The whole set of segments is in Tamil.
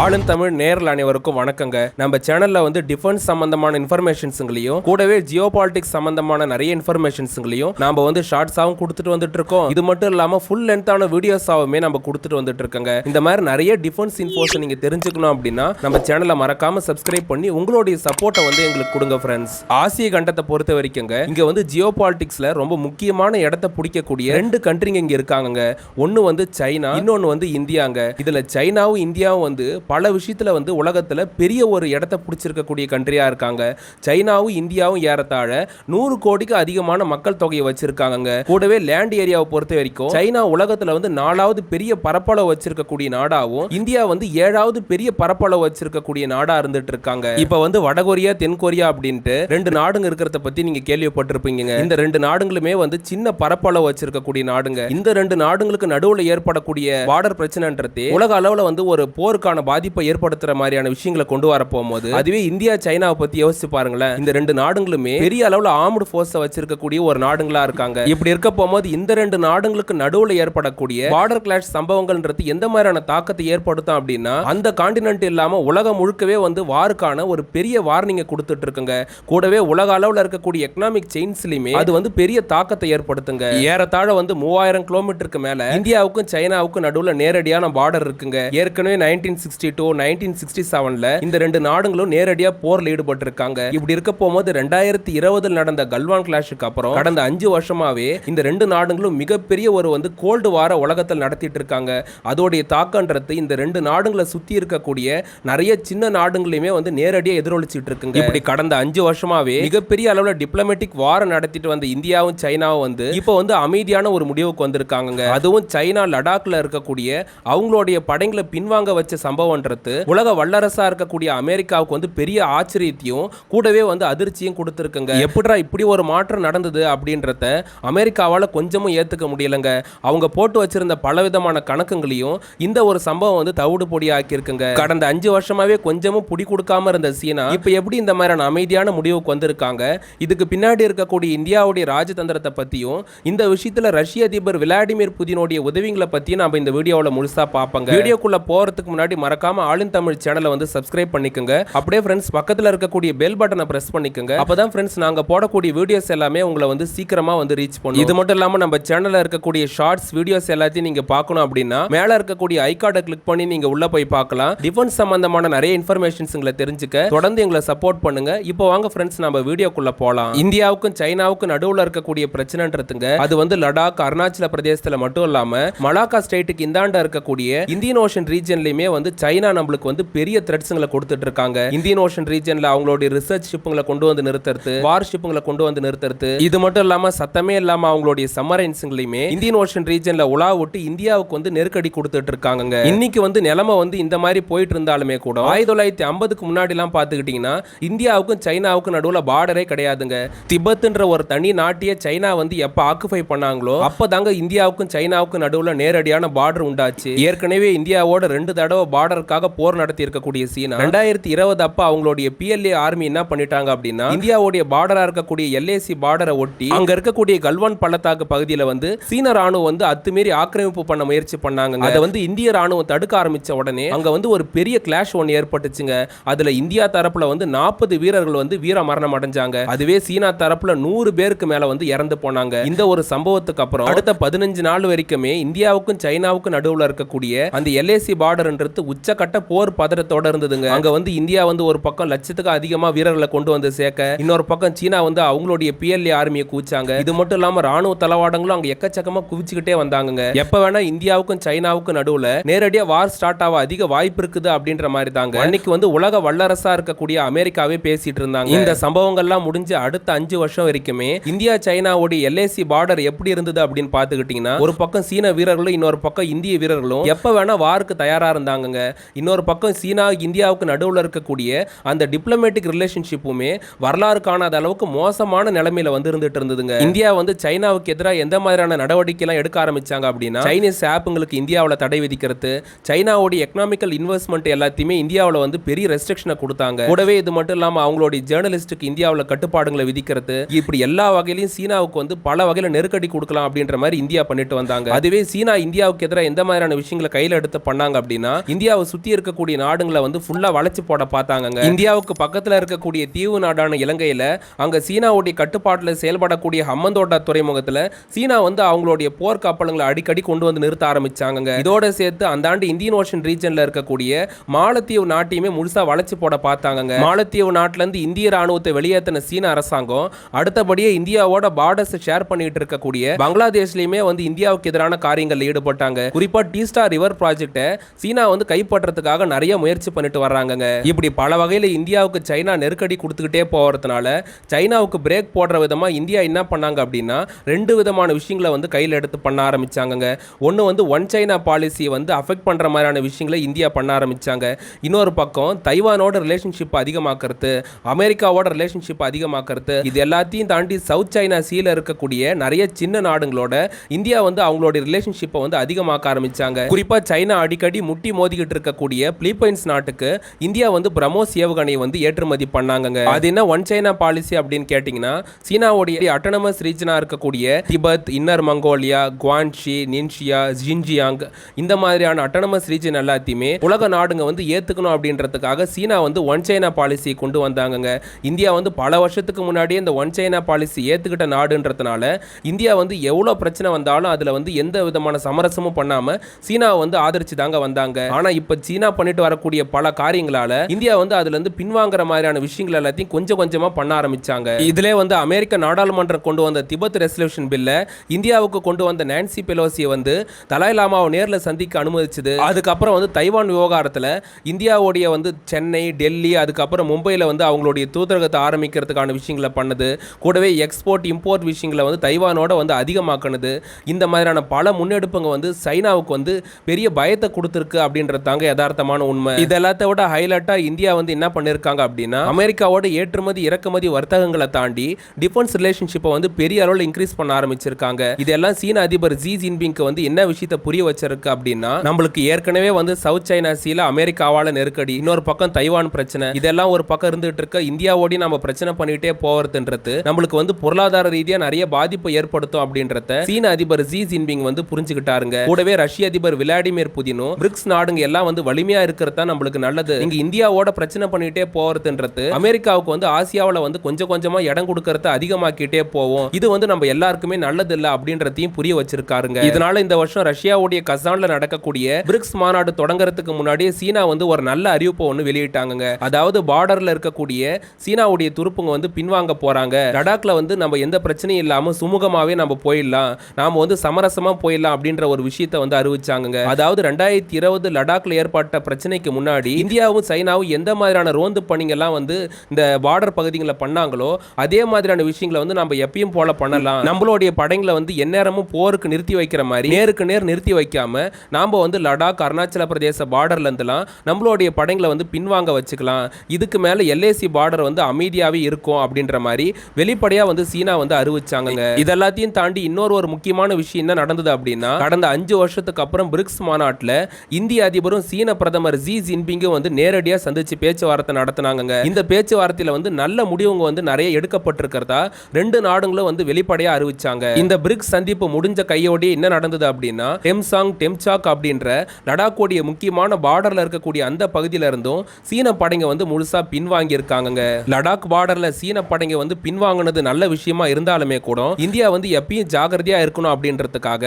ஆளும் தமிழ் நேரில் அனைவருக்கும் வணக்கங்க. நம்ம சேனல்ல வந்து டிஃபென்ஸ் சம்பந்தமான இன்ஃபர்மேஷன்ஸுங்களையும் கூடவே ஜியோ பாலிடிக்ஸ் சம்பந்தமான நிறைய இன்ஃபர்மேஷன்ஸுங்களையும் நாம வந்து ஷார்ட்ஸாகவும் கொடுத்துட்டு வந்துட்டு இருக்கோம் இது மட்டும் இல்லாம ஃபுல் லென்த்தான வீடியோஸாவுமே நம்ம கொடுத்துட்டு வந்துட்டு இருக்கோங்க இந்த மாதிரி நிறைய டிஃபென்ஸ் இன்ஃபோஸ் நீங்க தெரிஞ்சுக்கணும் அப்படின்னா நம்ம சேனலை மறக்காம சப்ஸ்கிரைப் பண்ணி உங்களுடைய சப்போர்ட்டை வந்து எங்களுக்கு கொடுங்க ஃப்ரெண்ட்ஸ் ஆசிய கண்டத்தை பொறுத்த வரைக்குங்க இங்க வந்து ஜியோ பாலிடிக்ஸ்ல ரொம்ப முக்கியமான இடத்தை பிடிக்கக்கூடிய ரெண்டு கண்ட்ரிங்க இங்க இருக்காங்கங்க. ஒன்னு வந்து சைனா இன்னொன்னு வந்து இந்தியாங்க. இதுல சைனாவும் இந்தியாவும் வந்து பல விஷயத்தில் வந்து உலகத்தில் பெரிய ஒரு இடத்த பிடிச்சிருக்கக்கூடிய கண்ட்ரியாக இருக்காங்க. சைனாவும் இந்தியாவும் ஏறத்தாழ நூறு கோடிக்கு அதிகமான மக்கள் தொகையை வச்சிருக்காங்க கூடவே லேண்ட் ஏரியாவை பொறுத்த வரைக்கும் சைனா உலகத்தில் வந்து நாலாவது பெரிய பரப்பளவு வச்சிருக்கக்கூடிய நாடாகவும் இந்தியா வந்து ஏழாவது பெரிய பரப்பளவு வச்சிருக்கக்கூடிய நாடாக இருந்துட்டு இருக்காங்க இப்போ வந்து வடகொரியா தென்கொரியா அப்படின்ட்டு ரெண்டு நாடுங்க இருக்கிறத பற்றி நீங்கள் கேள்விப்பட்டிருப்பீங்க இந்த ரெண்டு நாடுகளுமே வந்து சின்ன பரப்பளவு வச்சிருக்கக்கூடிய நாடுங்க. இந்த ரெண்டு நாடுங்களுக்கு நடுவில் ஏற்படக்கூடிய பார்டர் பிரச்சனைன்றதே உலக அளவில் வந்து ஒரு போருக்கான பாதிப்பை ஏற்படுத்துற மாதிரியான விஷயங்களை கொண்டு வர போகும்போது அதுவே இந்தியா சைனாவை பத்தி யோசிச்சு பாருங்களேன். இந்த ரெண்டு நாடுகளுமே பெரிய அளவுல ஆர்ம்டு ஃபோர்ஸை வச்சிருக்கக்கூடிய ஒரு நாடுங்களா இருக்காங்க. இப்படி இருக்க போகும்போது இந்த ரெண்டு நாடுங்களுக்கு நடுவுல ஏற்படக்கூடிய பார்டர் கிளாஷ் சம்பவங்கள்ன்றது எந்த மாதிரியான தாக்கத்தை ஏற்படுத்தும் அப்படின்னா அந்த காண்டினென்ட் இல்லாம உலகம் முழுக்கவே வந்து வாருக்கான ஒரு பெரிய வார்னிங்கை கொடுத்துட்டு இருக்குங்க. கூடவே உலக அளவுல இருக்கக்கூடிய எக்கனாமிக் செயின்ஸ்லயுமே அது வந்து பெரிய தாக்கத்தை ஏற்படுத்துங்க. ஏறத்தாழ வந்து மூவாயிரம் கிலோமீட்டருக்கு மேல இந்தியாவுக்கும் சைனாவுக்கும் நடுவுல நேரடியான பார்டர் இருக்குங்க. ஏற்கனவே nineteen sixty two nineteen sixty செவன்ல இந்த ரெண்டு நாடுகளும் நேரடியா போர்ல ஈடுபட்டு இருக்காங்க இப்படி இருக்க போகும்போது ரெண்டாயிரத்தி இருபதுல நடந்த கல்வான் கிளாஷுக்கு அப்புறம் கடந்த அஞ்சு வருஷமாவே இந்த ரெண்டு நாடுகளும் மிகப்பெரிய ஒரு வந்து கோல்டு வார உலகத்தில் நடத்திட்டு இருக்காங்க. அதோடைய தாக்கன்றது இந்த ரெண்டு நாடுகளை சுத்தி இருக்கக்கூடிய நிறைய சின்ன நாடுகளையுமே வந்து நேரடியாக எதிரொலிச்சிட்டு இருக்குங்க. இப்படி கடந்த அஞ்சு வருஷமாவே மிகப்பெரிய அளவில் டிப்ளமேட்டிக் வாரம் நடத்திட்டு வந்த இந்தியாவும் சைனாவும் வந்து இப்போ வந்து அமைதியான ஒரு முடிவுக்கு வந்திருக்காங்க அதுவும் சைனா லடாக்ல இருக்கக்கூடிய அவங்களுடைய படைங்களை பின்வாங்க வச்ச சம்பவம் சம்பவம்ன்றது உலக வல்லரசா இருக்கக்கூடிய அமெரிக்காவுக்கு வந்து பெரிய ஆச்சரியத்தையும் கூடவே வந்து அதிர்ச்சியும் கொடுத்துருக்குங்க. எப்படிடா இப்படி ஒரு மாற்றம் நடந்தது அப்படின்றத அமெரிக்காவால கொஞ்சமும் ஏற்றுக்க முடியலைங்க. அவங்க போட்டு வச்சிருந்த பலவிதமான கணக்குங்களையும் இந்த ஒரு சம்பவம் வந்து தவிடு பொடி ஆக்கியிருக்குங்க கடந்த அஞ்சு வருஷமாவே கொஞ்சமும் புடி கொடுக்காம இருந்த சீனா இப்போ எப்படி இந்த மாதிரியான அமைதியான முடிவுக்கு வந்திருக்காங்க? இதுக்கு பின்னாடி இருக்கக்கூடிய இந்தியாவுடைய ராஜதந்திரத்தை பத்தியும் இந்த விஷயத்துல ரஷ்ய அதிபர் விளாடிமிர் புதினுடைய உதவிங்களை பற்றியும் நம்ம இந்த வீடியோவில் முழுசா பார்ப்போங்க வீடியோக்குள்ள போறதுக்கு முன்னாடி மறக்காம ஆளும் தமிழ் சேனலை வந்து சப்ஸ்கிரைப் பண்ணிக்கோங்க. அப்படியே ஃப்ரெண்ட்ஸ் பக்கத்துல இருக்கக்கூடிய பெல் பட்டனை பிரஸ் பண்ணிக்கோங்க. அப்பதான் ஃப்ரெண்ட்ஸ் நாங்க போடக்கூடிய வீடியோஸ் எல்லாமே உங்களை வந்து சீக்கிரமா வந்து ரீச் பண்ணும். இது மட்டும் இல்லாம நம்ம சேனல்ல இருக்கக்கூடிய ஷார்ட்ஸ் வீடியோஸ் எல்லாத்தையும் நீங்க பார்க்கணும் அப்படின்னா மேல இருக்கக்கூடிய ஐகார்டை கிளிக் பண்ணி நீங்க உள்ள போய் பார்க்கலாம். டிஃபென்ஸ் சம்பந்தமான நிறைய இன்ஃபர்மேஷன்ஸ் உங்களை தெரிஞ்சுக்க தொடர்ந்து எங்களை சப்போர்ட் பண்ணுங்க. இப்போ வாங்க ஃப்ரெண்ட்ஸ் நம்ம வீடியோக்குள்ள போலாம். இந்தியாவுக்கும் சைனாவுக்கும் நடுவுல இருக்கக்கூடிய பிரச்சனைன்றதுங்க அது வந்து லடாக் அருணாச்சல பிரதேசத்துல மட்டும் இல்லாம மலாக்கா ஸ்டேட்டுக்கு இந்தாண்ட இருக்கக்கூடிய இந்தியன் ஓஷன் ரீஜன்லயுமே வந்து சைனா நம்மளுக்கு வந்து பெரிய த்ரெட்ஸுங்களை கொடுத்துட்டு இருக்காங்க இந்தியன் ஓஷன் ரீஜன்ல அவங்களுடைய ரிசர்ச் ஷிப்புங்களை கொண்டு வந்து நிறுத்துறது வார் ஷிப்புங்களை கொண்டு வந்து நிறுத்துறது. இது மட்டும் இல்லாம சத்தமே இல்லாம அவங்களுடைய சம்மரைன்ஸுங்களையுமே இந்தியன் ஓஷன் ரீஜன்ல உலா விட்டு இந்தியாவுக்கு வந்து நெருக்கடி கொடுத்துட்டு இருக்காங்க இன்னைக்கு வந்து நிலைமை வந்து இந்த மாதிரி போயிட்டு இருந்தாலுமே கூட ஆயிரத்தி தொள்ளாயிரத்தி ஐம்பதுக்கு முன்னாடி எல்லாம் பாத்துக்கிட்டீங்கன்னா இந்தியாவுக்கும் சைனாவுக்கும் நடுவுல பார்டரே கிடையாதுங்க. திபத்துன்ற ஒரு தனி நாட்டையே சைனா வந்து எப்ப ஆக்குபை பண்ணாங்களோ அப்பதாங்க இந்தியாவுக்கும் சைனாவுக்கும் நடுவுல நேரடியான பார்டர் உண்டாச்சு. ஏற்கனவே இந்தியாவோட ரெண்டு தடவை பார்டர் டாலருக்காக போர் நடத்தி இருக்கக்கூடிய சீனா ரெண்டாயிரத்தி இருபது அப்ப அவங்களுடைய பிஎல்ஏ ஆர்மி என்ன பண்ணிட்டாங்க அப்படின்னா இந்தியாவுடைய பார்டரா இருக்கக்கூடிய எல்ஏசி பார்டரை ஒட்டி அங்க இருக்கக்கூடிய கல்வான் பள்ளத்தாக்கு பகுதியில வந்து சீன ராணுவம் வந்து அத்துமீறி ஆக்கிரமிப்பு பண்ண முயற்சி பண்ணாங்க அதை வந்து இந்திய ராணுவம் தடுக்க ஆரம்பிச்ச உடனே அங்க வந்து ஒரு பெரிய கிளாஷ் ஒன்று ஏற்பட்டுச்சுங்க. அதுல இந்தியா தரப்புல வந்து நாற்பது வீரர்கள் வந்து வீர மரணம் அடைஞ்சாங்க. அதுவே சீனா தரப்புல நூறு பேருக்கு மேல வந்து இறந்து போனாங்க. இந்த ஒரு சம்பவத்துக்கு அப்புறம் அடுத்த பதினஞ்சு நாள் வரைக்குமே இந்தியாவுக்கும் சைனாவுக்கும் நடுவுல இருக்கக்கூடிய அந்த எல்ஏசி பார்டர்ன்றது உச்ச உச்சக்கட்ட போர் பதட்டத்தோட இருந்ததுங்க. அங்க வந்து இந்தியா வந்து ஒரு பக்கம் லட்சத்துக்கு அதிகமா வீரர்களை கொண்டு வந்து சேர்க்க இன்னொரு பக்கம் சீனா வந்து அவங்களுடைய பிஎல்ஏ ஆர்மியை கூச்சாங்க இது மட்டும் இல்லாம ராணுவ தளவாடங்களும் அங்க எக்கச்சக்கமா குவிச்சுக்கிட்டே வந்தாங்க எப்ப வேணா இந்தியாவுக்கும் சைனாவுக்கும் நடுவுல நேரடியா வார் ஸ்டார்ட் ஆக அதிக வாய்ப்பு இருக்குது அப்படின்ற மாதிரி தாங்க அன்னைக்கு வந்து உலக வல்லரசா இருக்கக்கூடிய அமெரிக்காவே பேசிட்டு இருந்தாங்க. இந்த சம்பவங்கள்லாம் முடிஞ்சு அடுத்த அஞ்சு வருஷம் வரைக்குமே இந்தியா சைனாவுடைய எல்ஏசி பார்டர் எப்படி இருந்தது அப்படின்னு பாத்துக்கிட்டீங்கன்னா ஒரு பக்கம் சீன வீரர்களும் இன்னொரு பக்கம் இந்திய வீரர்களும் எப்ப வேணா வாருக்கு தயாரா இருந்தாங்கங்க. இன்னொரு பக்கம் சீனா இந்தியாவுக்கு நடுவில் இருக்கக்கூடிய அந்த டிப்ளமேட்டிக் ரிலேஷன்ஷிப்புமே வரலாறு காணாத அளவுக்கு மோசமான நிலைமையில வந்து இருந்துட்டு இருந்ததுங்க. இந்தியா வந்து சைனாவுக்கு எதிராக எந்த மாதிரியான நடவடிக்கை எல்லாம் எடுக்க ஆரம்பிச்சாங்க அப்படின்னா சைனீஸ் ஆப்புங்களுக்கு இந்தியாவில் தடை விதிக்கிறது சைனாவுடைய எக்கனாமிக்கல் இன்வெஸ்ட்மெண்ட் எல்லாத்தையுமே இந்தியாவில் வந்து பெரிய ரெஸ்ட்ரிக்ஷனை கொடுத்தாங்க. கூடவே இது மட்டும் இல்லாமல் அவங்களுடைய ஜேர்னலிஸ்ட்டுக்கு இந்தியாவில் கட்டுப்பாடுகளை விதிக்கிறது இப்படி எல்லா வகையிலையும் சீனாவுக்கு வந்து பல வகையில் நெருக்கடி கொடுக்கலாம் அப்படின்ற மாதிரி இந்தியா பண்ணிட்டு வந்தாங்க. அதுவே சீனா இந்தியாவுக்கு எதிராக எந்த மாதிரியான விஷயங்களை கையில் எடுத்து பண்ணாங்க அப்படின்னா இந்தியாவை சுற்றி இருக்கக்கூடிய நாடுங்களை வந்து ஃபுல்லாக வளைச்சு போட பார்த்தாங்க இந்தியாவுக்கு பக்கத்தில் இருக்கக்கூடிய தீவு நாடான இலங்கையில் அங்கே சீனாவுடைய கட்டுப்பாட்டில் செயல்படக்கூடிய ஹம்மந்தோட்டா துறைமுகத்தில் சீனா வந்து அவங்களுடைய போர் கப்பல்களை அடிக்கடி கொண்டு வந்து நிறுத்த ஆரம்பிச்சாங்க இதோட சேர்த்து அந்த ஆண்டு இந்தியன் ஓஷன் ரீஜனில் இருக்கக்கூடிய மாலத்தீவு நாட்டையுமே முழுசாக வளைச்சு போட பார்த்தாங்க மாலத்தீவு நாட்டிலேருந்து இந்திய ராணுவத்தை வெளியேற்றின சீன அரசாங்கம் அடுத்தபடியே இந்தியாவோட பார்டர்ஸ் ஷேர் பண்ணிட்டு இருக்கக்கூடிய பங்களாதேஷ்லயுமே வந்து இந்தியாவுக்கு எதிரான காரியங்களில் ஈடுபட்டாங்க. குறிப்பா டீஸ்டா ரிவர் ப்ராஜெக்டை சீனா வந்து கைப்பற்றதுக்காக நிறைய முயற்சி பண்ணிட்டு வர்றாங்கங்க. இப்படி பல வகையில் இந்தியாவுக்கு சைனா நெருக்கடி கொடுத்துக்கிட்டே போறதுனால சைனாவுக்கு பிரேக் போடுற விதமா இந்தியா என்ன பண்ணாங்க அப்படின்னா ரெண்டு விதமான விஷயங்களை வந்து கையில் எடுத்து பண்ண ஆரம்பித்தாங்கங்க ஒன்று வந்து ஒன் சைனா பாலிசியை வந்து அஃபெக்ட் பண்ற மாதிரியான விஷயங்களை இந்தியா பண்ண ஆரம்பிச்சாங்க. இன்னொரு பக்கம் தைவானோட ரிலேஷன்ஷிப் அதிகமாக்குறது அமெரிக்காவோட ரிலேஷன்ஷிப் அதிகமாக்குறது இது எல்லாத்தையும் தாண்டி சவுத் சைனா சீல இருக்கக்கூடிய நிறைய சின்ன நாடுகளோட இந்தியா வந்து அவங்களோட ரிலேஷன்ஷிப்பை வந்து அதிகமாக்க ஆரம்பிச்சாங்க. குறிப்பா சைனா அடிக்கடி முட்டி மோதிக்கிட்டு இருக்கக்கூடிய பிலிப்பைன்ஸ் நாட்டுக்கு இந்தியா வந்து பிரமோஸ் ஏவுகணையை வந்து ஏற்றுமதி பண்ணாங்க அது என்ன ஒன் சைனா பாலிசி அப்படின்னு கேட்டிங்கன்னா சீனாவுடைய அட்டனமஸ் ரீஜனாக இருக்கக்கூடிய Tibet inner Mongolia Guangxi Ningxia Xinjiang இந்த மாதிரியான அட்டனமஸ் ரீஜன் எல்லாத்தையுமே உலக நாடுங்க வந்து ஏத்துக்கணும் அப்படின்றதுக்காக சீனா வந்து ஒன் சைனா பாலிசி கொண்டு வந்தாங்கங்க. இந்தியா வந்து பல வருஷத்துக்கு முன்னாடியே இந்த ஒன் சைனா பாலிசி ஏற்றுக்கிட்ட நாடுன்றதுனால இந்தியா வந்து எவ்வளோ பிரச்சனை வந்தாலும் அதில் வந்து எந்த விதமான சமரசமும் பண்ணாமல் சீனா வந்து ஆதரிச்சு தாங்க வந்தாங்க. ஆனால் இப்போ இப்போ சீனா பண்ணிட்டு வரக்கூடிய பல காரியங்களால இந்தியா வந்து அதுல இருந்து பின்வாங்குற மாதிரியான விஷயங்கள் எல்லாத்தையும் கொஞ்சம் கொஞ்சமா பண்ண ஆரம்பிச்சாங்க. இதுல வந்து அமெரிக்க நாடாளுமன்றம் கொண்டு வந்த திபெத் ரெசல்யூஷன் பில்ல இந்தியாவுக்கு கொண்டு வந்த நான்சி பெலோசியை வந்து தலாய் லாமாவை நேரில் சந்திக்க அனுமதிச்சது. அதுக்கப்புறம் வந்து தைவான் விவகாரத்தில் இந்தியாவுடைய வந்து சென்னை டெல்லி அதுக்கப்புறம் மும்பையில் வந்து அவங்களுடைய தூதரகத்தை ஆரம்பிக்கிறதுக்கான விஷயங்களை பண்ணது. கூடவே எக்ஸ்போர்ட் இம்போர்ட் விஷயங்களை வந்து தைவானோட வந்து அதிகமாக்குனது. இந்த மாதிரியான பல முன்னெடுப்புங்க வந்து சைனாவுக்கு வந்து பெரிய பயத்தை கொடுத்துருக்கு அப்படின்றது தாங்க யதார்த்தமான உண்மை. இதெல்லாத்த விட ஹைலைட்டா இந்தியா வந்து என்ன பண்ணிருக்காங்க அப்படின்னா அமெரிக்காவோட ஏற்றுமதி இறக்குமதி வர்த்தகங்களை தாண்டி டிஃபென்ஸ் ரிலேஷன்ஷிப்பை வந்து பெரிய அளவில் இன்க்ரீஸ் பண்ண ஆரம்பிச்சிருக்காங்க. இதெல்லாம் சீன அதிபர் ஜி ஜின்பிங்க்கு வந்து என்ன விஷயத்தை புரிய வச்சிருக்கு அப்படின்னா நம்மளுக்கு ஏற்கனவே வந்து சவுத் சைனா சீல அமெரிக்காவால நெருக்கடி இன்னொரு பக்கம் தைவான் பிரச்சனை இதெல்லாம் ஒரு பக்கம் இருந்துட்டு இருக்க இந்தியாவோடய நம்ம பிரச்சனை பண்ணிட்டே போறதுன்றது நம்மளுக்கு வந்து பொருளாதார ரீதியா நிறைய பாதிப்பு ஏற்படுத்தும் அப்படின்றத சீன அதிபர் ஜி ஜின்பிங் வந்து புரிஞ்சுக்கிட்டாருங்க. கூடவே ரஷ்ய அதிபர் விளாடிமிர் புதினும் பிரிக்ஸ் நாடுங்க எல்லாம் வந்து வலிமையா இருக்கிறது தான் நம்மளுக்கு நல்லது. நீங்க இந்தியாவோட பிரச்சனை பண்ணிட்டே போறதுன்றது அமெரிக்காவுக்கு வந்து ஆசியாவில் வந்து கொஞ்சம் கொஞ்சமா இடம் கொடுக்கறத அதிகமாக்கிட்டே போவோம். இது வந்து நம்ம எல்லாருக்குமே நல்லது இல்லை அப்படின்றதையும் புரிய வச்சிருக்காருங்க. இதனால இந்த வருஷம் ரஷ்யாவுடைய கசான்ல நடக்கக்கூடிய பிரிக்ஸ் மாநாடு தொடங்குறதுக்கு முன்னாடியே சீனா வந்து ஒரு நல்ல அறிவிப்பை ஒன்று வெளியிட்டாங்க அதாவது பார்டர்ல இருக்கக்கூடிய சீனாவுடைய துருப்புங்க வந்து பின்வாங்க போறாங்க. லடாக்ல வந்து நம்ம எந்த பிரச்சனையும் இல்லாம சுமூகமாவே நம்ம போயிடலாம். நாம வந்து சமரசமா போயிடலாம் அப்படின்ற ஒரு விஷயத்த வந்து அறிவிச்சாங்க அதாவது ரெண்டாயிரத்தி இருபது லடாக்ல ஏற்பட்ட பிரச்சனைக்கு முன்னாடி இந்தியாவும் சைனாவும் எந்த மாதிரியான ரோந்து பணிங்கெல்லாம் வந்து இந்த பார்டர் பகுதிகளை பண்ணாங்களோ அதே மாதிரியான விஷயங்களை வந்து நம்ம எப்பயும் போல பண்ணலாம். நம்மளுடைய படைங்களை வந்து எந்நேரமும் போருக்கு நிறுத்தி வைக்கிற மாதிரி நேருக்கு நேர் நிறுத்தி வைக்காம நாம் வந்து லடாக் அருணாச்சல பிரதேச பார்டர்ல இருந்துலாம் நம்மளுடைய படைங்களை வந்து பின்வாங்க வச்சுக்கலாம். இதுக்கு மேல எல்ஏசி பார்டர் வந்து அமைதியாவே இருக்கும் அப்படின்ற மாதிரி வெளிப்படையா வந்து சீனா வந்து அறிவிச்சாங்க இதெல்லாத்தையும் தாண்டி இன்னொரு ஒரு முக்கியமான விஷயம் என்ன நடந்தது அப்படின்னா கடந்த அஞ்சு வருஷத்துக்கு அப்புறம் பிரிக்ஸ் மாநாட்டில் இந்திய அதிபரும் சீன பிரதமர் ஜி ஜின்பிங்கும் வந்து நேரடியாக சந்திச்சு பேச்சுவார்த்தை நடத்தினாங்க இந்த பேச்சுவார்த்தையில வந்து நல்ல முடிவுங்க வந்து நிறைய எடுக்கப்பட்டிருக்கிறதா ரெண்டு நாடுகளும் வந்து வெளிப்படையாக அறிவிச்சாங்க. இந்த பிரிக்ஸ் சந்திப்பு முடிஞ்ச கையோடய என்ன நடந்தது அப்படின்னா டெம்சாங் டெம்சாக் அப்படின்ற லடாக்கோடைய முக்கியமான பார்டரில் இருக்கக்கூடிய அந்த பகுதியில இருந்தும் சீன படைங்க வந்து முழுசா பின்வாங்கி இருக்காங்க லடாக் பார்டரில் சீன படைங்க வந்து பின்வாங்கினது நல்ல விஷயமா இருந்தாலுமே கூட இந்தியா வந்து எப்பயும் ஜாகிரதையா இருக்கணும் அப்படின்றதுக்காக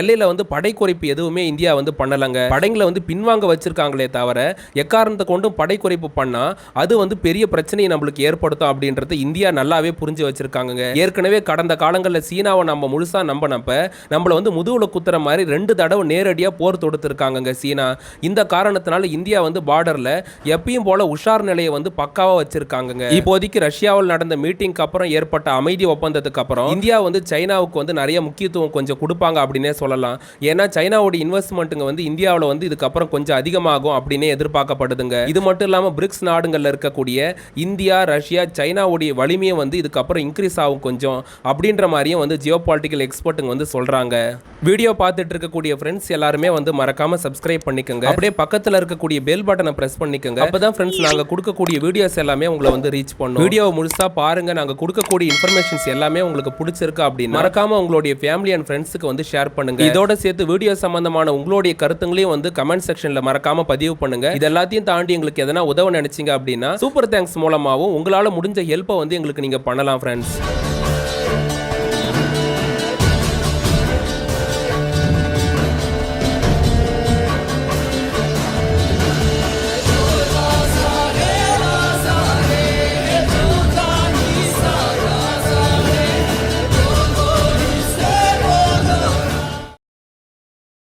எல்லையில வந்து படை குறைப்பு எதுவுமே இந்தியா வந்து பண்ணலங்க. படைங்களை வந்து பின்வாங்க வச்சிருக்காங்களே தவிர எக்காரணத்தை கொண்டும் படை குறைப்பு பண்ணா அது வந்து பெரிய பிரச்சனையை நம்மளுக்கு ஏற்படுத்தும் அப்படின்றது இந்தியா நல்லாவே புரிஞ்சு வச்சிருக்காங்க ஏற்கனவே கடந்த காலங்களில் சீனாவை நம்ம முழுசா நம்பினப்ப நம்மளை வந்து முதுகுல குத்துற மாதிரி ரெண்டு தடவை நேரடியாக போர் தொடுத்துருக்காங்க சீனா. இந்த காரணத்தினால இந்தியா வந்து பார்டர்ல எப்பயும் போல உஷார் நிலையை வந்து பக்காவாக வச்சிருக்காங்கங்க. இப்போதைக்கு ரஷ்யாவில் நடந்த மீட்டிங்க்கு அப்புறம் ஏற்பட்ட அமைதி ஒப்பந்தத்துக்கு அப்புறம் இந்தியா வந்து சைனாவுக்கு வந்து நிறைய முக்கியத்துவம் கொஞ்சம் கொடுப்பாங்க அப்படின்னே சொல்லலாம். ஏன்னா சைனாவோட இன்வெஸ்ட்மெண்ட்டுங்க வந்து இந்தியாவில் வந்து இதுக்கப்புறம் கொஞ்சம் அதிகமாகும் அப்படின்னு எதிர்பார்க்கப்படுதுங்க. இது மட்டும் இல்லாமல் பிரிக்ஸ் நாடுகளில் இருக்கக்கூடிய இந்தியா ரஷ்யா சைனாவுடைய வலிமையை வந்து இதுக்கப்புறம் இன்க்ரீஸ் ஆகும் கொஞ்சம் அப்படின்ற மாதிரியும் வந்து ஜியோ பாலிட்டிக்கல் எக்ஸ்பர்ட்டுங்க வந்து சொல்கிறாங்க வீடியோ பார்த்துட்டு இருக்கக்கூடிய ஃப்ரெண்ட்ஸ் எல்லாருமே வந்து மறக்காம சப்ஸ்கிரைப் பண்ணிக்கோங்க. அப்படியே பக்கத்தில் இருக்கக்கூடிய பெல் பட்டனை ப்ரெஸ் பண்ணிக்கோங்க. அப்பதான் ஃப்ரெண்ட்ஸ் நாங்கள் கொடுக்கக்கூடிய வீடியோஸ் எல்லாமே உங்களை வந்து ரீச் பண்ணும். வீடியோவை முழுசா பாருங்க. நாங்கள் கொடுக்கக்கூடிய இன்ஃபர்மேஷன்ஸ் எல்லாமே உங்களுக்கு பிடிச்சிருக்கு அப்படின்னு மறக்காம உங்களுடைய ஃபேமிலி அண்ட் ஃப்ரெண்ட்ஸுக்கு வந்து ஷேர் பண்ணுங்க. இதோட சேர்த்து வீடியோ சம்பந்தமான உங்களுடைய கருத்துங்களையும் வந்து கமெண்ட் செக்ஷன் செக்ஷன்ல மறக்காம பதிவு பண்ணுங்க. இது எல்லாத்தையும் தாண்டி எங்களுக்கு எதனா உதவ நினைச்சீங்க அப்படின்னா சூப்பர் தேங்க்ஸ் மூலமாவும் உங்களால முடிஞ்ச ஹெல்ப்பை வந்து எங்களுக்கு நீங்க பண்ணலாம் ஃப்ரெண்ட்ஸ்